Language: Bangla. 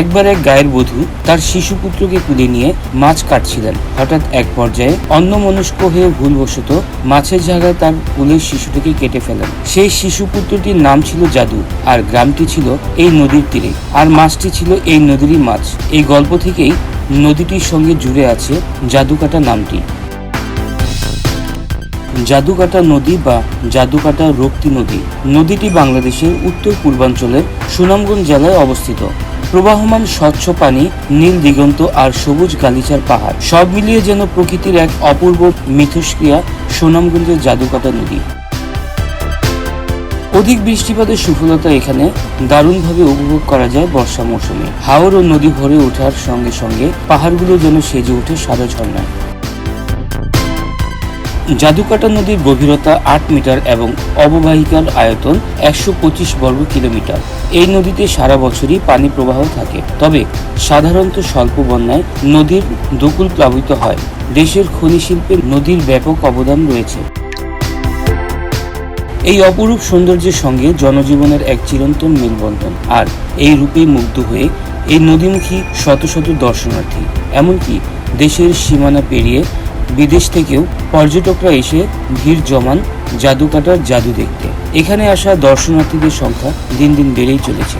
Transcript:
একবার এক গায়ের বধূ তার শিশু পুত্রকে কুলে নিয়ে মাছ কাটছিলেন। হঠাৎ এক পর্যায়ে অন্য অন্যমনস্ক হয়ে ভুলবশত মাছের জায়গায় তার কুলের শিশুটিকে কেটে ফেলেন। সেই শিশু পুত্রটির নাম ছিল জাদু আর গ্রামটি ছিল এই নদীর তীরে আর মাছটি ছিল এই নদীরই মাছ। এই গল্প থেকেই নদীটির সঙ্গে জুড়ে আছে জাদুকাটা নামটি। জাদুকাটা নদী বা জাদুকাটা রক্তি নদী। নদীটি বাংলাদেশের উত্তর পূর্বাঞ্চলের সুনামগঞ্জ জেলায় অবস্থিত। প্রবাহমান স্বচ্ছ পানি, নীল দিগন্ত আর সবুজ গালিচার পাহাড়, সব মিলিয়ে যেন প্রকৃতির এক অপূর্ব মিথস্ক্রিয়া সুনামগঞ্জের জাদুকাটা নদী। অধিক বৃষ্টিপাতের সুফলতা এখানে দারুণভাবে উপভোগ করা যায় বর্ষা মৌসুমে। হাওর ও নদী ভরে ওঠার সঙ্গে সঙ্গে পাহাড়গুলো যেন সেজে ওঠে সাদা ঝর্ণায়। জাদুকাটা নদীর গভীরতা আট মিটার এবং অববাহিকার আয়তন একশো পঁচিশ বর্গ কিলোমিটার। এই নদীতে সারা বছরই পানি প্রবাহ থাকে। তবে সাধারণত স্বল্প বন্যায় নদীর দকুল প্লাবিত হয়। দেশের খনি শিল্পে নদীর ব্যাপক অবদান রয়েছে। এই অপরূপ সৌন্দর্যের সঙ্গে জনজীবনের এক চিরন্তন মেলবন্ধন। আর এই রূপে মুগ্ধ হয়ে এই নদীমুখী শত শত দর্শনার্থী, এমনকি দেশের সীমানা পেরিয়ে বিদেশ থেকেও পর্যটকরা এসে ভিড় জমান জাদুকাটার জাদু দেখতে। এখানে আসা দর্শনার্থীদের সংখ্যা দিন দিন বেড়েই চলেছে।